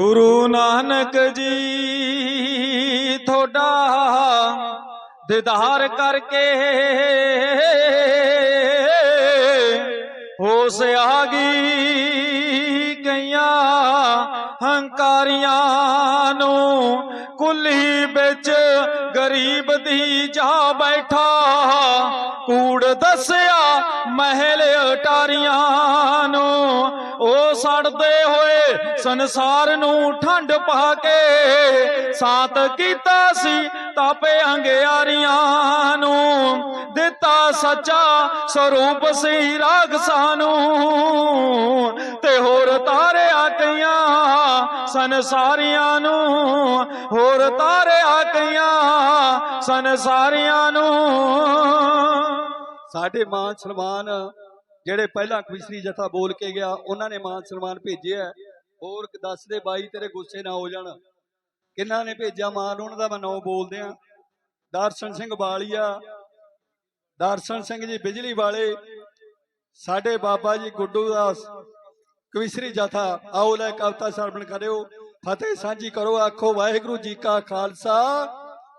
ਗੁਰੂ ਨਾਨਕ ਜੀ, ਤੁਹਾਡਾ ਦਿਦਾਰ ਕਰਕੇ ਹੋਸ ਆ ਗਈ ਕਈਆਂ ਹੰਕਾਰੀਆਂ ਨੂੰ ਕੁੱਲੀ ਵਿੱਚ ਗਰੀਬ ਦੀ ਜਾ ਬੈਠਾ ਕੂੜ ਦੱਸਿਆ ਮਹਿਲ ਅਟਾਰੀਆਂ ਨੂੰ। ਉਹ ਸੜਦੇ ਹੋਏ ਸੰਸਾਰ ਨੂੰ ਠੰਡ ਪਾ ਕੇ ਸਾਤ ਕੀਤਾ ਸੀ ਤਾਪੇ ਅੰਗਿਆਰੀਆਂ ਨੂੰ, ਦਿੱਤਾ ਸੱਚਾ ਸਰੂਪ ਸੀ ਰਾਗ ਸਾਨੂੰ, ਤੇ ਹੋਰ ਤਾਰਿਆ ਕਈਆਂ ਸੰਸਾਰੀਆਂ ਨੂੰ, ਹੋਰ ਤਾਰਿਆ ਕਈਆਂ ਸੰਸਾਰੀਆਂ ਨੂੰ। ਸਾਡੇ ਮਾਨ ਸਨਮਾਨ ਜਿਹੜੇ ਪਹਿਲਾਂ ਕਵਿਸ਼ਰੀ ਜਥਾ ਬੋਲ ਕੇ ਗਿਆ, ਉਹਨਾਂ ਨੇ ਮਾਨ ਸਨਮਾਨ ਭੇਜਿਆ ਹੈ। ਹੋਰ ਦੱਸ ਦੇ ਬਾਈ, ਤੇਰੇ ਗੁੱਸੇ ਨਾ ਹੋ ਜਾਣ। ਕਿੰਨਾ ਨੇ ਭੇਜਿਆ ਮਾਨ? ਉਹਨਾਂ ਦਾ ਮੈਂ ਨਾਂ ਬੋਲਦੇ ਆ ਦਰਸ਼ਨ ਸਿੰਘ ਬਾਲੀਆ। ਦਰਸ਼ਨ ਸਿੰਘ ਜੀ ਬਿਜਲੀ ਵਾਲੇ। ਸਾਡੇ ਬਾਬਾ ਜੀ ਗੁੱਡੂ ਦਾਸ। ਕਵਿਸ਼ਰੀ ਜਥਾ। ਆਓ ਲੈ ਕਵਤਾ ਸਰਵਣ ਕਰਿਓ। ਫਤਿਹ ਸਾਂਝੀ ਕਰੋ, ਆਖੋ, ਵਾਹਿਗੁਰੂ ਜੀ ਕਾ ਖਾਲਸਾ।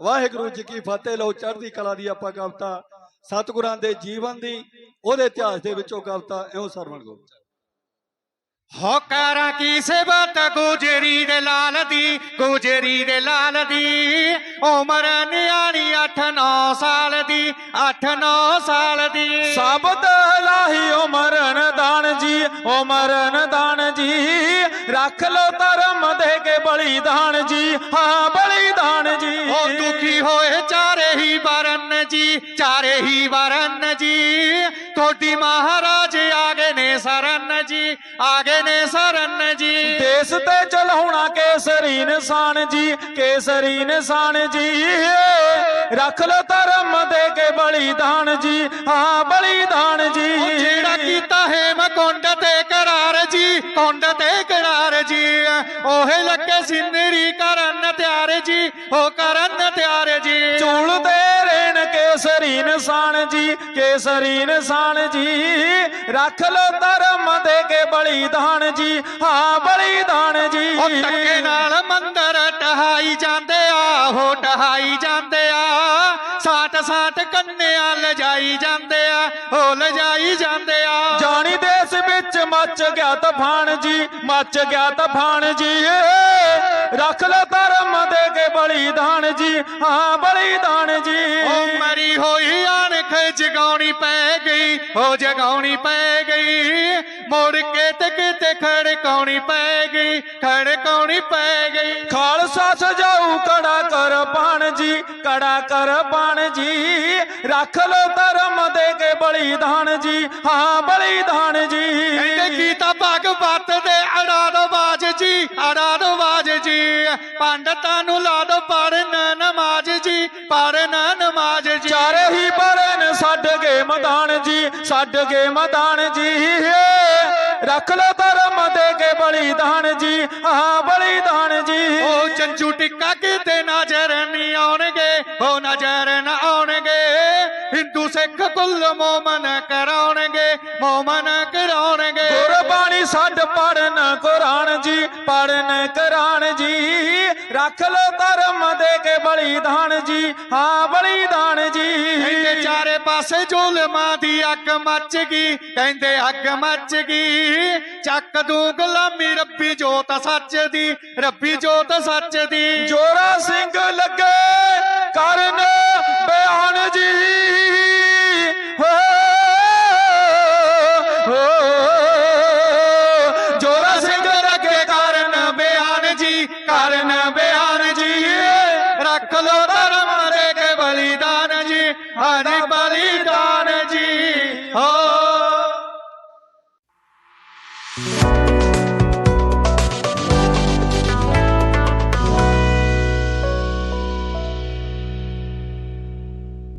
ਵਾਹਿਗੁਰੂ ਜੀ ਕੀ ਫਤਿਹ। ਲਓ, ਚੜ੍ਹਦੀ ਕਲਾ ਦੀ ਆਪਾਂ ਕਵਤਾ। ਸਤਿਗੁਰਾਂ ਦੇ ਜੀਵਨ ਦੀ ਉਹਦੇ ਇਤਿਹਾਸ ਦੇ ਵਿੱਚੋਂ ਕਵਤਾ ਇਉਂ ਸਰਵਣ ਕਰੋ ਹੋ ਕਰਾਂ ਕੀ ਸੇਵਤ ਗੁਜਰੀ ਦੇ ਲਾਲ ਦੀ ਗੁਜਰੀ ਦੇ ਲਾਲ ਦੀ। ਉਮਰ ਨਿਆਣੀ 8-9 ਸਾਲ ਦੀ 8-9 ਸਾਲ ਦੀ। ਸਾਬਤ ਲਾਹੀ ਉਮਰਨ ਦਾਨ ਜੀ ਉਮਰਨ ਦਾਨ ਜੀ। ਰੱਖ ਲੋ ਧਰਮ ਦੇ ਕੇ ਬਲੀਦਾਨ ਜੀ ਹਾਂ ਬਲੀਦਾਨ ਜੀ। ਉਹ ਦੁਖੀ ਹੋਏ ਚਾਰੇ ਹੀ ਵਰਨ ਜੀ ਚਾਰੇ ਹੀ ਵਰਨ ਜੀ। ਤੁਹਾਡੀ ਮਹਾਰਾਜ ਆਗੇ ਨੇ ਸਰਨ ਜੀ ਆਗੇ ਨੇ ਸਰਨ ਜੀ। ਦੇਸ ਤੇ ਚਲਾਉਣਾ ਕੇਸਰੀ ਨਿਸ਼ਾਨ ਜੀ ਕੇਸਰੀ ਨਿਸ਼ਾਨ ਜੀ। ਰੱਖ ਲੋ ਧਰਮ ਦੇ ਕੇ ਬਲੀਦਾਨ ਜੀ ਹਾਂ ਬਲੀਦਾਨ ਜੀ। ਜਿਹੜਾ ਕੀਤਾ ਹੈ ਮੈਂ ਕੁੰਡ ਤੇ ਕਰਾਰ ਜੀ ਕੁੰਡ ਤੇ ਕਰਾਰ ਜੀ। ਉਹੇ ਲੱਗੇ ਸਿੰਦਰੀ ਕਰਨ ਤਿਆਰ ਉਹ ਕਰਨ ਤਿਆਰ ਜੀ। ਚੂਲ ਦੇ ਰੇਣ ਕੇਸਰੀ ਨਿਸ਼ਾਨ ਜੀ ਕੇਸਰੀ ਨਿਸ਼ਾਨ ਜੀ। ਰੱਖ ਲੋ ਧਰਮ ਦੇ ਕੇ ਬਲੀਦਾਨ ਜੀ ਹਾਂ ਬਲੀਦਾਨ ਜੀ। ਉਹ ਟੱਕੇ ਨਾਲ ਮੰਦਰ ਟਹਾਈ ਜਾਂਦੇ ਆ ਹੋ ਟਹਾਈ ਜਾਂਦੇ ਆ। ਸਾਟ ਸਾਟ ਕੰਨਿਆਂ ਲਜਾਈ ਜਾਂਦੇ ਆ ਹੋ ਲਜਾਈ ਜਾਂਦੇ ਆ। ਜਾਣੀ ਦੇਸ ਵਿੱਚ ਮੱਚ ਗਿਆ ਤੂਫਾਨ ਜੀ ਮੱਚ ਗਿਆ ਤੂਫਾਨ ਜੀ। ਰੱਖ ਲੋ ਧਰਮ ਦੇ ਕੇ ਬਲੀਦਾਨ ਜੀ। ਹਾਂ ਬਲੀਦਾਨ ਜੀ। ਮਰੀ ਹੋਈ ਅਣਖ ਜਗਾਉਣੀ ਪੈ ਗਈ। ਉਹ ਜਗਾਉਣੀ ਪੈ ਗਈ। ਮੁੜ ਕੇ ਤੇ ਕਿਤੇ ਖੜਕਾਉਣੀ ਪੈ ਗਈ। ਖੜਕਾਉਣੀ ਪੈ ਗਈ। ਖਾਲਸਾ ਸਜਾਊ ਕੜਾ ਕਰ ਪਾਣ ਜੀ ਕੜਾ ਕਰ ਪਾਣ ਜੀ। ਰੱਖ ਲੋ ਧਰਮ ਦੇ ਕੇ ਬਲੀਦਾਨ ਜੀ। ਹਾਂ ਬਲੀਦਾਨ ਕਹਿੰਦੇ ਜੀ ਕੀਤਾ ਭਗਵਤ ਦੇ ਅੜਾ ਦੋ ਬਾਜ ਜੀ ਅੜਾ ਦੋ ਬਾਜ ਜੀ। ਪੰਡਤਾਂ ਨੂੰ ਲਾ ਦੋ ਪੜਨ ਨਮਾਜ਼ ਜੀ ਪੜਨ ਨਮਾਜ਼ ਜੀ। ਚਾਰੇ ਹੀ ਬਰਨ ਛੱਡ ਗਏ ਮੈਦਾਨ ਜੀ ਛੱਡ ਗਏ ਮੈਦਾਨ ਜੀ। ਰੱਖ ਲੋ ਧਰਮ ਦੇ ਕੇ ਬਲੀਦਾਨ ਜੀ ਹਾਂ ਬਲੀਦਾਨ ਜੀ। ਉਹ ਚੰਚੂ ਟਿੱਕਾ ਕਿਤੇ ਨਜ਼ਰ ਨਹੀਂ ਆਉਣਗੇ ਉਹ ਨਜ਼ਰ ਨਾ ਆਉਣਗੇ। ਹਿੰਦੂ ਸਿੱਖ ਕੁੱਲ ਮੋਮਨ ਕਰਾਉਣਗੇ ਮੋਮਨ ਕਰਾਉਣਗੇ। ਗੁਰਬਾਣੀ ਛੱਡ ਪੜਨ ਕੁਰਾਨ ਜੀ ਪੜਨ ਕੁਰਾਨ ਜੀ। ਰੱਖ ਲੋ ਧਰਮ ਦੇ ਕੇ ਬਲੀਦਾਨ ਜੀ ਹਾਂ ਬਲੀਦਾਨ ਕਹਿੰਦੇ ਜੀ ਚਾਰੇ ਪਾਸੇ ਜ਼ੁਲਮਾਂ ਦੀ ਅੱਗ ਮੱਚ ਗਈ ਕਹਿੰਦੇ ਅੱਗ ਮੱਚ ਗਈ। ਚੱਕ ਦੂੰ ਗੁਲਾਮੀ ਰੱਬੀ ਜੋਤ ਸੱਚ ਦੀ ਰੱਬੀ ਜੋਤ ਸੱਚ ਦੀ। ਜੋਰਾ ਸਿੰਘ ਲੱਗੇ ਕਰਨ ਬਿਆਨ ਜੀ। ਰੱਖ ਲੋ ਧਰਮ ਦੇ ਕੇ ਬਲੀਦਾਨ ਜੀ। ਹਰੀ